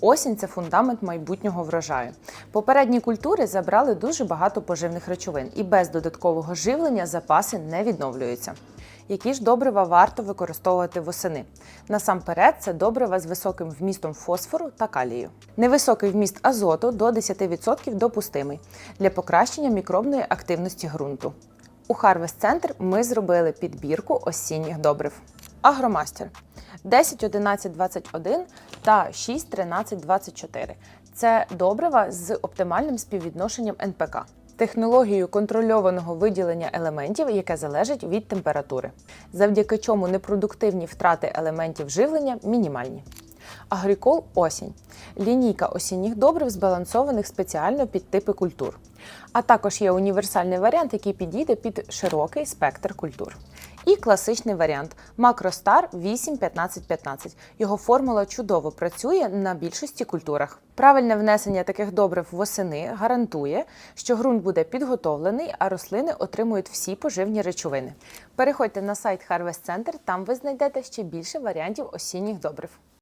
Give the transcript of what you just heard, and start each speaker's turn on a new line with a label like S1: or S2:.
S1: Осінь це фундамент майбутнього врожаю. Попередні культури забрали дуже багато поживних речовин, і без додаткового живлення запаси не відновлюються. Які ж добрива варто використовувати восени? Насамперед, це добрива з високим вмістом фосфору та калію. Невисокий вміст азоту до 10% допустимий для покращення мікробної активності ґрунту. У Harvest Center ми зробили підбірку осінніх добрив. Агромастер 10, 11, 21 та 6, 13, 24. Це добрива з оптимальним співвідношенням НПК. Технологією контрольованого виділення елементів, яке залежить від температури, завдяки чому непродуктивні втрати елементів живлення мінімальні. Агрікол осінь лінійка осінніх добрив, збалансованих спеціально під типи культур. А також є універсальний варіант, який підійде під широкий спектр культур. І класичний варіант Макростар 8-15-15. Його формула чудово працює на більшості культурах. Правильне внесення таких добрив восени гарантує, що ґрунт буде підготовлений, а рослини отримують всі поживні речовини. Переходьте на сайт Harvest Center, там ви знайдете ще більше варіантів осінніх добрив.